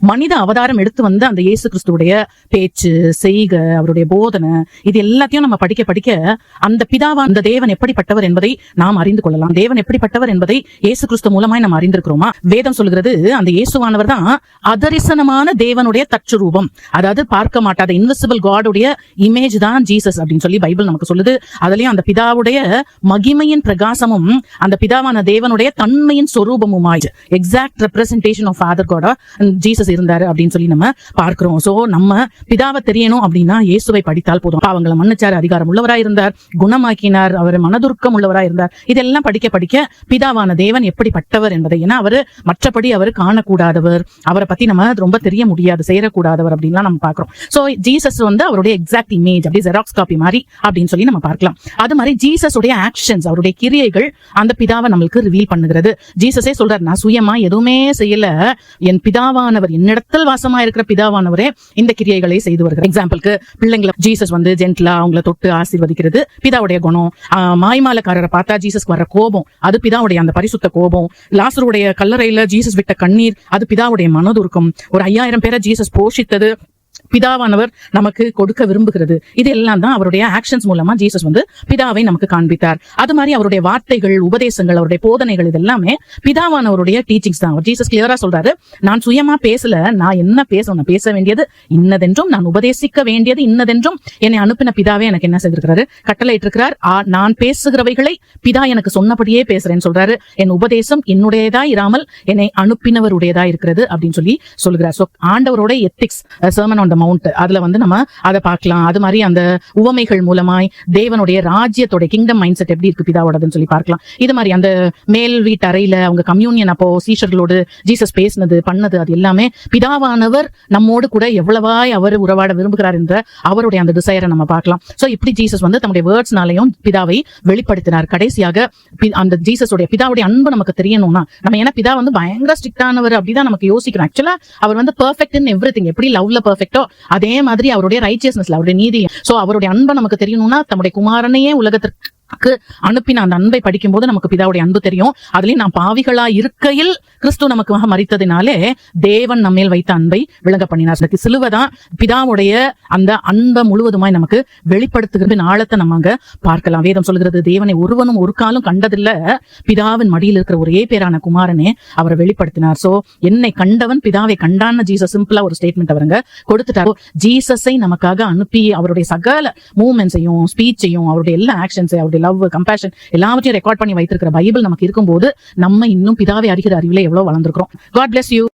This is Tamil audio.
மனித அவதாரம் எடுத்து வந்த அந்த இயேசு கிறிஸ்துவுடைய பேச்சு செய்க அவருடைய போதனை இது எல்லாத்தையும் நம்ம படிக்க படிக்க அந்த பிதாவா அந்த தேவன் எப்படிப்பட்டவர் என்பதை நாம் அறிந்து கொள்ளலாம். தேவன் எப்படிப்பட்டவர் என்பதை இயேசு கிறிஸ்து மூலமாய் நம்ம அறிந்திருக்கிறோமா? வேதம் சொல்கிறது அந்த இயேசுவானவர் தான் அதரிசனமான தேவனுடைய தச்சுரூபம் அதாவது பார்க்க மாட்டாத இன்விசிபிள் காடுடைய இமேஜ் தான் ஜீசஸ் அப்படின்னு சொல்லி பைபிள் நமக்கு சொல்லுது. அதுலயும் அந்த பிதாவுடைய மகிமையின் பிரகாசமும் அந்த பிதாவான தேவனுடைய தன்மையின் சொரூபமுமாய் exact representation of father God Jesus இருந்தாரு அப்படின்னு சொல்லி நம்ம பார்க்கிறோம். சோ நம்ம பிதாவை தெரியணும் அப்படின்னா இயேசுவை படித்தால் போதும். அவங்களை மன்னிச்சார் அதிகாரம் உள்ளவராய் இருந்தார் குணமாக்கினார் அவர் மனதுருக்கம் உள்ளவராய் இருந்தார். இதெல்லாம் படிக்க படிக்க பிதாவான தேவன் எப்படிப்பட்டவர் என்பதை ஏன்னா அவர் மற்றபடி அவர் காணக்கூடாதவர். அவரை பத்தி நம்ம ரொம்ப தெரிய முடியாது சேரக்கூடாதவர் அப்படின்லாம் நம்ம பார்க்கிறோம். சோ ஜீசஸ் வந்து அவருடைய எக்ஸாக்ட் இமேஜ் அப்படி ஜெராக்ஸ் காப்பி மாதிரி அப்படின்னு சொல்லி நம்ம பார்க்கலாம். அது மாதிரி ஜீசஸ் உடைய ஆக்ஷன்ஸ் அவருடைய கிரியைகள் அந்த பிதாவை நம்மளுக்கு ரிவீல் பண்ணுகிறது. ஜீசஸே சொல்றாரு நான் சுயமா எதுவுமே செய்யல என் பிதாவானவர் என்னிடத்தில் வாசமா இருக்கிற பிதாவானவரே இந்த கிரியைகளை செய்து வருகிறார். எக்ஸாம்பிளுக்கு பிள்ளைங்களை ஜீசஸ் வந்து ஜென்ட்லா அவங்கள தொட்டு ஆசீர்வதிக்கிறது. பிதாவுடைய குணம் ஆஹ் மாய்மாலக்காரரை பார்த்தா ஜீசஸ்க்கு வர கோபம் அது பிதாவுடைய அந்த பரிசுத்த கோபம். லாசருடைய கல்லறையில ஜீசஸ் விட்ட கண்ணீர் அது பிதாவுடைய மனதுருக்கம். ஒரு ஐயாயிரம் பேரை ஜீசஸ் போஷித்தது பிதாவானவர் நமக்கு கொடுக்க விரும்புகிறது. இது எல்லாம் தான் அவருடைய ஆக்ஷன்ஸ் மூலமா ஜீசஸ் வந்து பிதாவை நமக்கு காண்பித்தார். அது மாதிரி அவருடைய வார்த்தைகள் உபதேசங்கள் அவருடைய போதனைகள் இது எல்லாமே பிதாவானவருடைய டீச்சிங்ஸ் தான். அவர் ஜீசஸ் கிளியரா சொல்றாரு நான் சுயமா பேசல நான் என்ன பேசணும் நான் பேச வேண்டியது இன்னதென்றும் நான் உபதேசிக்க வேண்டியது இன்னதென்றும் என்னை அனுப்பின பிதாவே எனக்கு என்ன செய்திருக்கிறாரு? கட்டளை இருக்கிறார் நான் பேசுகிறவைகளை பிதா எனக்கு சொன்னபடியே பேசுறேன்னு சொல்றாரு. என் உபதேசம் என்னுடையதா இராமல் என்னை அனுப்பினவருடையதா இருக்கிறது அப்படின்னு சொல்லி சொல்கிறார் ஆண்டவரோட எத்திக்ஸ் சர்மன் ஆன் மவுண்ட் அதுல வந்து நம்ம அதை பார்க்கலாம். அது மாதிரி அந்த உவமைகள் மூலமாய் தேவனுடைய ராஜ்யத்தோட கிங்டம் மைண்ட் செட் எப்படி இருக்கு பிதாவோடதுன்னு சொல்லி பார்க்கலாம். இது மாதிரி அந்த மேல் வீட்டு அறையில அவங்க கம்யூனியன் அப்போ சீஷர்களோடு ஜீசஸ் பேசினது பண்ணது அது எல்லாமே பிதாவானவர் நம்மோடு கூட எவ்வளவாய் அவர் உறவாட விரும்புகிறார் என்ற அவருடைய அந்த டிசைரை நம்ம பார்க்கலாம். சோ இப்படி ஜீசஸ் வந்து தம்முடைய வேர்ட்ஸ்னாலையும் பிதாவை வெளிப்படுத்தினார். கடைசியாக அந்த ஜீசஸுடைய பிதாவுடைய அன்பு நமக்கு தெரியணும்னா நம்ம ஏன்னா பிதா வந்து பயங்கர ஸ்ட்ரிக்டானவர் அப்படிதான் நமக்கு யோசிக்கிறோம். ஆக்சுவலா அவர் வந்து பர்ஃபெக்ட் இன் எவ்ரி திங் எப்படி லவ்ல பர்ஃபெக்டோ அதே மாதிரி அவருடைய ரைச்சியஸ்னஸ் அவருடைய நீதி சோ அவருடைய அன்பை நமக்கு தெரியணும்னா தம்முடைய குமாரனையே உலகத்திற்கு அனுப்பின அந்த அன்பை படிக்கும் போது நமக்கு பிதாவுடைய அன்பு தெரியும். அதுலயும் நான் பாவிகளா இருக்கையில் கிறிஸ்து நமக்கு மறித்ததினாலே தேவன் நம்மேல் வைத்த அன்பை விளங்க பண்ணினார். சிலுவைதான் பிதாவுடைய அந்த அன்பை முழுவதுமாய் நமக்கு வெளிப்படுத்துகிறது. ஆழத்தை நம்ம அங்க பார்க்கலாம். வேதம் சொல்கிறது தேவனை ஒருவனும் ஒரு காலம் கண்டதில்ல. பிதாவின் மடியில் இருக்கிற ஒரே பேரான குமாரனே அவரை வெளிப்படுத்தினார். சோ என்னை கண்டவன் பிதாவை கண்டான்னு ஜீசஸ் சிம்பிளா ஒரு ஸ்டேட்மெண்ட் அவருங்க கொடுத்துட்டாரு. ஜீசஸை நமக்காக அனுப்பி அவருடைய சகல மூமெண்ட்ஸையும் ஸ்பீச்சையும் அவருடைய எல்லா ஆக்ஷன்ஸையும் அவருடைய லவ் கம்பேஷன் எல்லாவற்றையும் ரெக்கார்ட் பண்ணி வைத்திருக்கிற பைபிள் நமக்கு இருக்கும்போது நம்ம இன்னும் பிதாவை அறிகிற அறிவிலே எவ்வளவு வளர்ந்துருக்கிறோம். God bless you